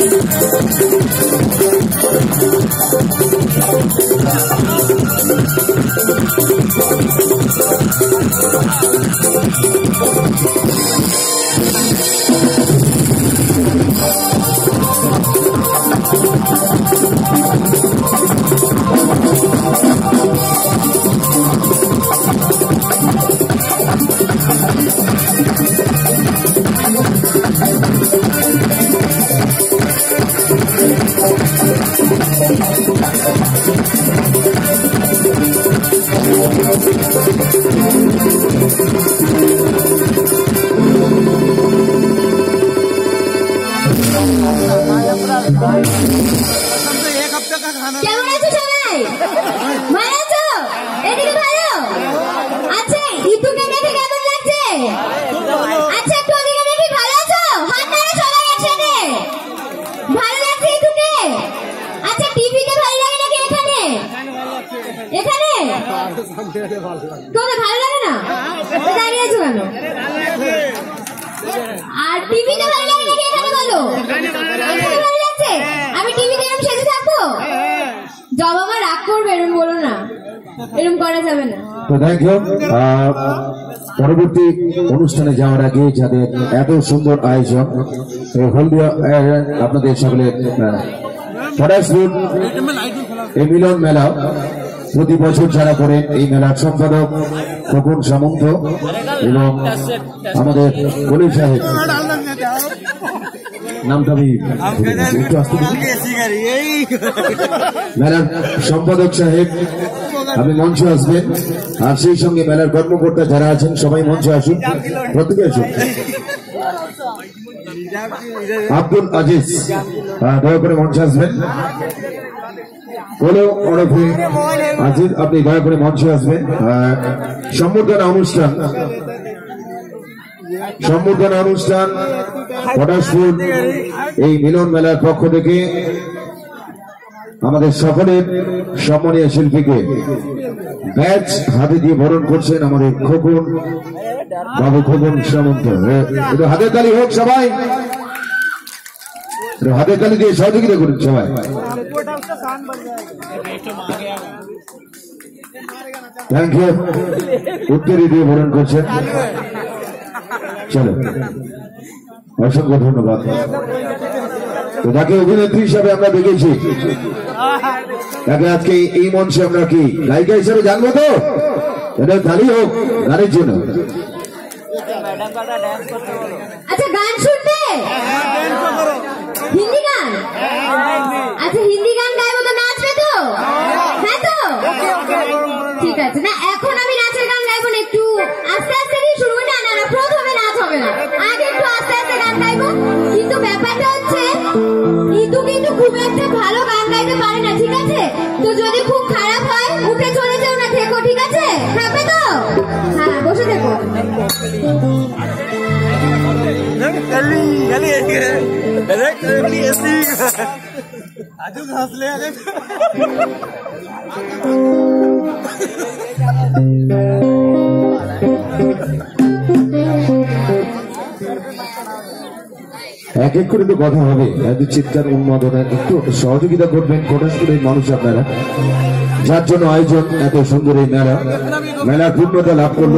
Thank you. Thank you. জবা মা রাগ করবে এরকম বলো না। এরকম করা যাবে না। তো থ্যাংক ইউ পরবর্তী অনুষ্ঠানে যাওয়ার আগে যাদের এত সুন্দর আয়োজন হলদিয়া আপনাদের সকলের ফরাসপুর এই মিলন মেলা, প্রতি বছর যারা করেন এই মেলার সম্পাদক খোকন সামন্ত এবং আমাদের কলি সাহেব। নামটা আমি একটু আসতে মেলার সম্পাদক সাহেব আপনি মঞ্চে আসবেন। আর সেই সঙ্গে মেলার কর্মকর্তা যারা আছেন সবাই মঞ্চে আসুন। প্রত্যেকে আসুন। আব্দুল আজিজ দয়া করে মঞ্চে আসবেন। বলো ওরফে আজিজ আপনি দয়া করে মঞ্চে আসবেন। সম্বর্ধনা অনুষ্ঠান। সম্বর্ধনা অনুষ্ঠান পটাশপুর এই মিলন মেলার পক্ষ থেকে আমাদের সকলের সম্মানীয় শিল্পীকে ব্যাচ হাতে দিয়ে বরণ করছেন আমাদের খোকন, বাবু খোকন সামন্ত। হাতের তালি হোক সবাই। হাতের তালি দিয়ে সহযোগিতা করুন সবাই। থ্যাংক ইউ উত্তরী দিয়ে বরণ করছেন। চলো। অসংখ্য ধন্যবাদ। তাকে অভিনেত্রী হিসাবে আমরা দেখেছি। তাকে আজকে এই মঞ্চে আমরা কি গায়িকা হিসাবে জানব তো? এটা তালি হোক গানের জন্য। আচ্ছা গান হিন্দি গান? আচ্ছা হিন্দি গান গাইবো তো নাচবে তো? হ্যাঁ তো? ঠিক আছে। না, এখন আজু হাসলে আরে। এক এক করে তো কথা হবে। এত চিৎকার উন্মাদনা একটু সহযোগিতা করবেন। কোটাসপুরের মানুষ আপনারা। যার জন্য আয়োজন এত সুন্দর এই মেলা। মেলার পূর্ণতা লাভ করল।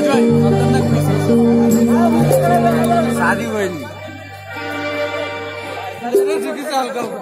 गए तुम्हें डाल देंगे शादी हुई Thank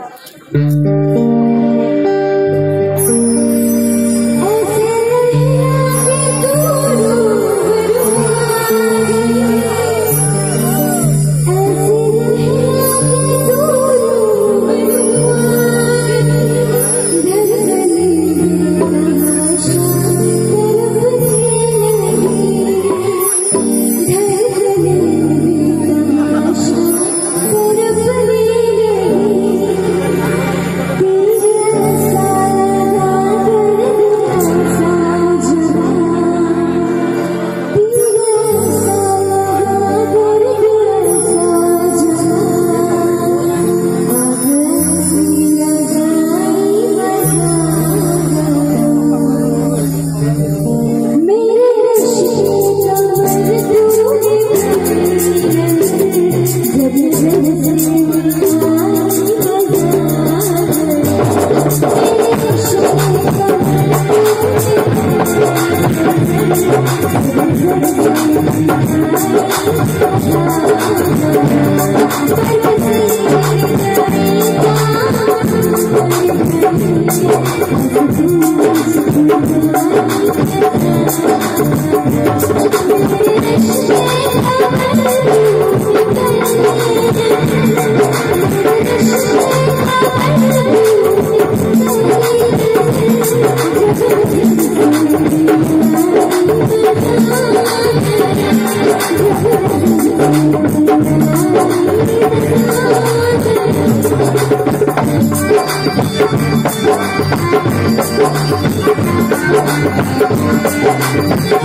থ্যাংক ইউ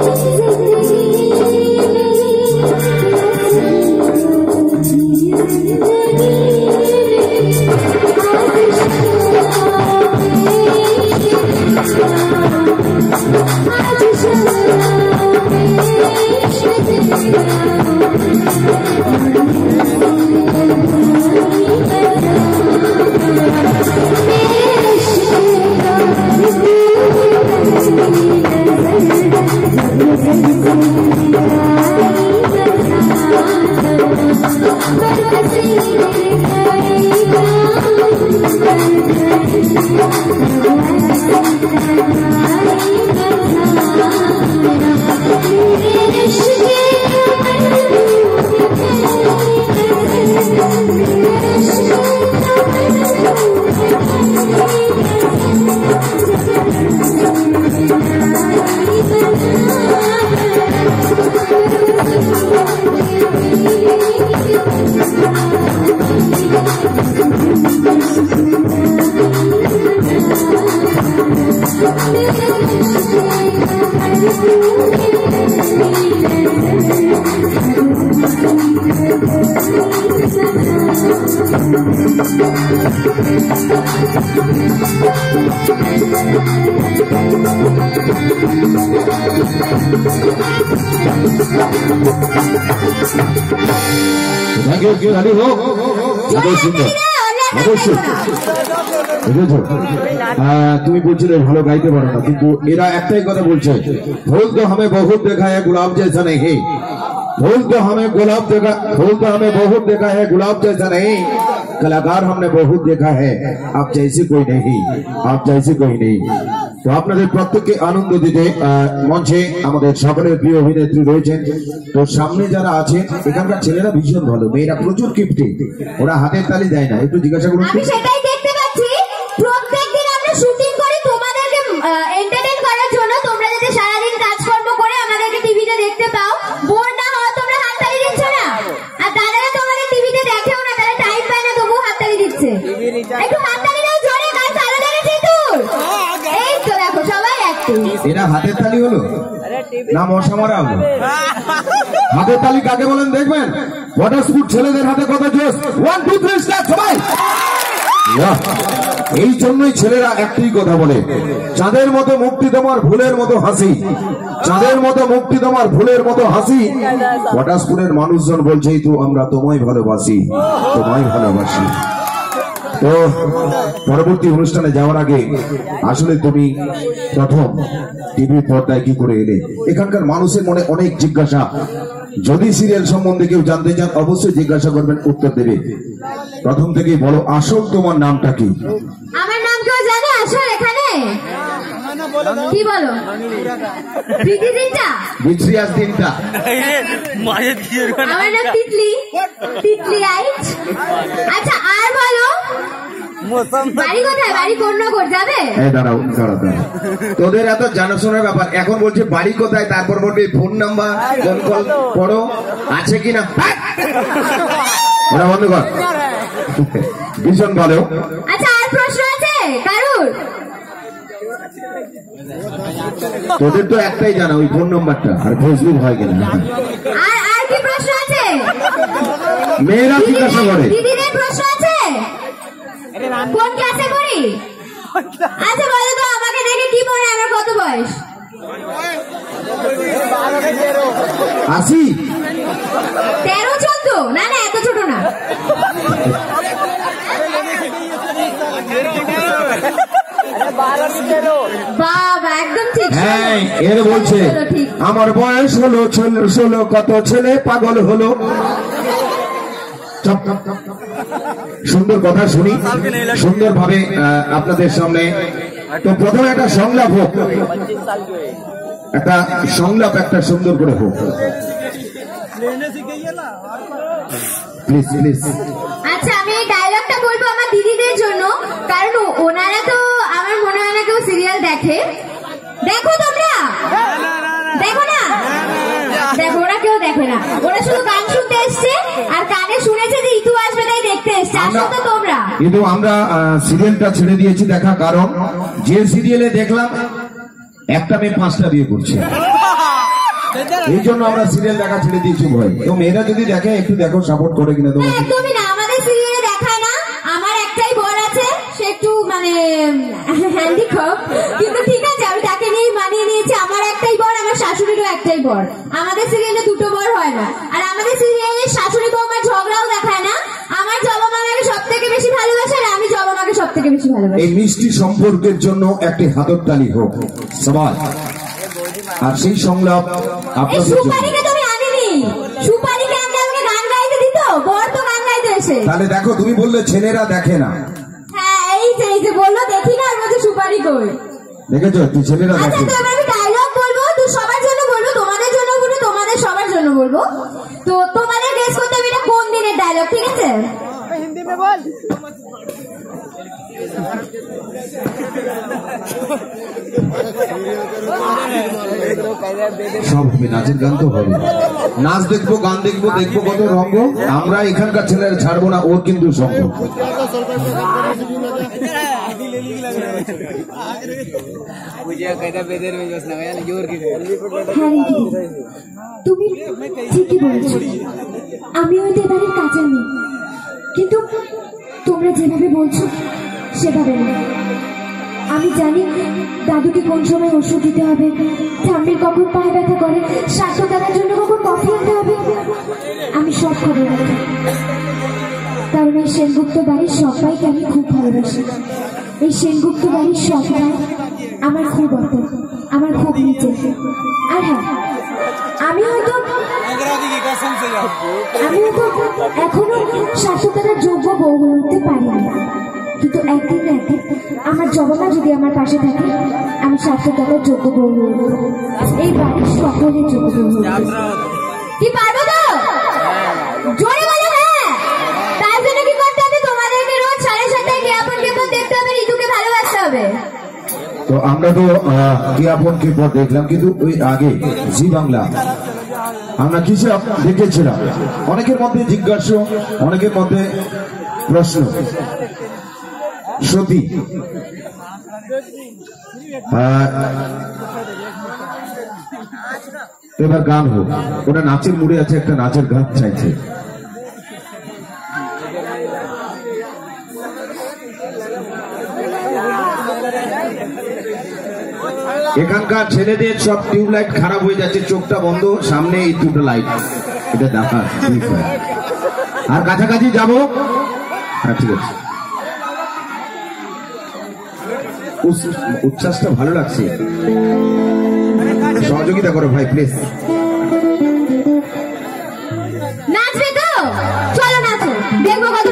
রানি হোক খুবই Thank you, good. Hello, তুমি বলছিলে ভালো গাইতে পারো না কিন্তু এরা একটাই কথা বলছে ভোগ হবে বহুত দেখায় গুলাব জেসা নেই फूल तो हमें गुलाब देखा फूल तो हमें बहुत देखा है गुलाब जैसा नहीं कलाकार हमने बहुत देखा है आप जैसे कोई नहीं आप जैसे कोई नहीं তো আপনাদের প্রত্যেককে আনন্দ দিতে আহ, মঞ্চে আমাদের সকলের প্রিয় অভিনেত্রী রয়েছেন তো সামনে যারা আছেন এখানকার ছেলেরা ভীষণ ভালো মেয়েরা প্রচুর কিপ্টে ওরা হাতের তালি দেয় না একটু জিজ্ঞাসা করুন একটু এরা হাতের তালি হলো? না মশা মারা হলো? হাতের তালি কাকে বলেন দেখবেন? ওয়াটারস্পুট ছেলেদের হাতে কত জোস ওয়ান টু থ্রি স্টার্ট সবাই! এই জন্যই ছেলেরা একটাই কথা বলে চাঁদের মতো মুক্তি তোমার ভুলের মতো হাসি। চাঁদের মতো মুক্তি তোমার ভুলের মতো হাসি। ওয়াটারস্পুরের মানুষজন বলছেই তো আমরা তোমায় ভালোবাসি তোমায় ভালোবাসি। তো পরবর্তী অনুষ্ঠানে যাওয়ার আগে আসলে তুমি প্রথম টিভির পর্দায় কি করে এলে? এখানকার মানুষের মনে অনেক জিজ্ঞাসা। যদি সিরিয়াল সম্বন্ধে কেউ জানতে চান, অবশ্যই জিজ্ঞাসা করবেন, উত্তর দেবে। প্রথম থেকেই বলো, আসল তোমার নামটা কি? আমার নাম কেউ জানে? আসল এখানে? কি বলো? প্রীতি জিনটা বিক্রিয়ার দিনটা আমার নাম তিতলি। তিতলি রাইট আচ্ছা আর বলো? বাড়ি কোথায়? বাড়ি কোন নগর যাবে দাঁড়াও দাঁড়াও দাঁড়াও। তোদের এত জানাশোনার ব্যাপার। এখন বলছে বাড়ি কোথায় তারপর বলবে ফোন নাম্বার ফোন কল করো। আছে কিনা হ্যাঁ! ওরা বন্ধ কর। ভীষণ ভালো আচ্ছা আর প্রশ্ন আছে কারুর তোদের তো একটাই জানা ওই ফোন নাম্বারটা আর ফেসবুক হয় কিনা? আর আর কি প্রশ্ন আছে? মেয়েরা জিজ্ঞাসা করে। দিদিদের প্রশ্ন আছে? কোন ক্লাসে পড়ি? আচ্ছা বলো তো আমাকে দেখে কি মনে আমার কত বয়স? আসি তেরো চোদ্দ না না এত ছোট না বাবা একদম ঠিক হ্যাঁ এর বলছে আমার বয়স হলো ষোলো কত ছেলে পাগল হলো। সুন্দর কথা শুনি। সুন্দর ভাবে আপনাদের সামনে। তো প্রথমে একটা সংলাপ হোক। একটা সংলাপ একটা সুন্দর করে হোক। প্লিজ প্লিজ আচ্ছা আমি এই ডায়লগটা বলব আমার দিদিদের জন্য। কারণ ওনারা তো আমার মনে হয় না কেউ সিরিয়াল দেখে। দেখো তোমরা। দেখো না? দেখো ওরা কেউ দেখে না। ওরা শুধু গান শুনতে এসছে আর কানে শুনেছে যে ইতু আসবে তাই দেখতে এসছে। আসো তো তোমরা। কিন্তু আমরা সিরিয়ালটা ছেড়ে দিয়েছি দেখা কারণ যে সিরিয়ালে দেখলাম একটা মেয়ে পাঁচটা বিয়ে করছে। এই জন্য আমরা সিরিয়াল দেখা ছেড়ে দিয়েছি ভয়। তো মেয়েরা যদি দেখে একটু দেখো সাপোর্ট করে কিনা না, তোমাকে একদমই না আমাদের সিরিয়ালে দেখায় না। আমার একটাই বর আছে সে একটু মানে হ্যান্ডিক্যাপ কিন্তু ঠিক আমার একটাই বর। আমাদের সিরিয়ালে দুটো বর হয় না। আর আমাদের সিরিয়ালে শাশুড়ি বৌমার ঝগড়াও দেখায় না। আমার জবা মামাকে সব থেকে বেশি ভালোবাসে আর আমি জবা মাকে সব থেকে বেশি ভালোবাসি। এই মিষ্টি সম্পর্কের জন্য একটি হাততালি হোক। সবাই। আর সেই সংলাপ আপনাদের জন্য। সুপারিকে আনলে আমাকে গান গাইতে দিত বর তো গান গাইতে এসে। তাহলে দেখো তুমি বললে ছেলেরা দেখে না। হ্যাঁ এই যে এই যে বলল দেখি না আর বলছে সুপারি কই। দেখেছ? তুই ছেলেরা আচ্ছা দেখে। বলব? তো তোমাদের গেস করতে হবে এটা কোন দিনের ডায়লগ ঠিক আছে? সব হবে নাচের গান তো হবে নাচ দেখব, গান দেখব দেখব কত রঙ্গ আমরা এখানকার ছেলেরা ছাড়বো না, ওর কিন্তু সঙ্গ আমি হয়তো এবারের কাজের মেয়ে কিন্তু তোমরা যেভাবে বলছো, সেভাবে আমি জানি দাদুকে কোন সময় ওষুধ দিতে হবে, ঠাম্মির কখন পায়ে ব্যথা করে স্বাস্থ্য দেওয়ার জন্য কখন কফি আনতে হবে। আমি সব খবর রাখি। কারণ এই সেনগুপ্ত বাড়ির সবাইকে আমি খুব ভালোবাসি। এই সেনগুপ্ত বাড়ির সবাই আমার খুব অত আমার খুব নিচে। আর হ্যাঁ আমি হয়তো আমি হয়তো এখনও শাসকেরা যোগ্য বউ হয়ে উঠতে পারিনি কিন্তু একদিন একদিন আমার জবানা যদি আমার পাশে থাকে আমি শাসকেরা যোগ্য বউ হয়ে এই বাড়ির সকলের যোগ্য বউ হয়ে কি পারব তো আমরা তো আহ, কে পর দেখলাম কিন্তু ওই আগে জি বাংলা। আমরা কিছু দেখেছিলাম। অনেকের মধ্যে জিজ্ঞাসা অনেকের মধ্যে প্রশ্ন। সতী এবার গান হোক। ওটা নাচের মুড়ে আছে একটা নাচের গান চাইছে। এখানকার ছেলেদের সব টিউবলাইট খারাপ হয়ে যাচ্ছে, চোখটা বন্ধ, সামনে এই দুটো লাইট এটা দেখা আর কাছাকাছি যাব? হ্যাঁ ঠিক আছে। উচ্ছ্বাসটা ভালো লাগছে। সহযোগিতা করো ভাই প্লিজ নাচবে তো? চলো নাচো। দেখব কত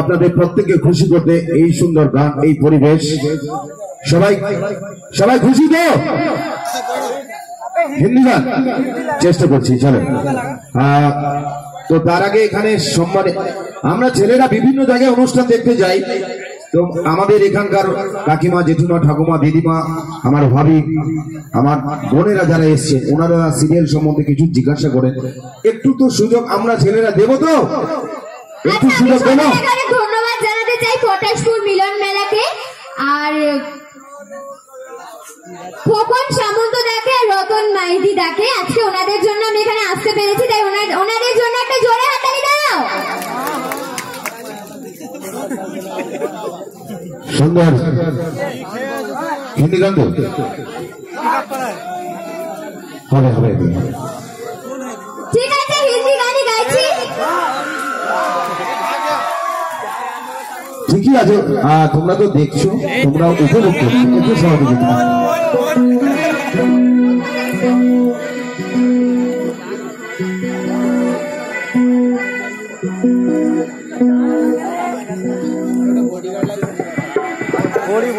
আপনাদের প্রত্যেককে খুশি করতে এই সুন্দর গান, এই পরিবেশ। সবাই সবাই খুশি তো? হিন্দি গান? চেষ্টা করছি, চলো। তো তার আগে এখানে সম্মানে আমরা ছেলেরা বিভিন্ন জায়গায় অনুষ্ঠান দেখতে যাই। তো আমাদের এখানকার কাকিমা জেঠুমা ঠাকুমা দিদিমা আমার ভাবি আমার বোনেরা যারা এসছে ওনারা সিরিয়াল সম্বন্ধে কিছু জিজ্ঞাসা করেন। একটু তো সুযোগ আমরা ছেলেরা দেব তো? একটু আচ্ছা সুযোগ দেবো? ধন্যবাদ জানাতে চাই পটাশপুর মিলন মেলাকে। আর খোকন সামন্ত ডাকে আর রতন মাইতি ডাকে আজকে ওনাদের জন্য আমি এখানে আসতে পেরেছি তাই ওনাদের জন্য একটা জোরে হাতালি দাও। সুন্দর। হবে হবে হবে। ঠিক আছে হিন্দি গানই গাইছি। ঠিকই আছে। তোমরা তো দেখছ তোমরা উপভোগ করছ। সহযোগিতা।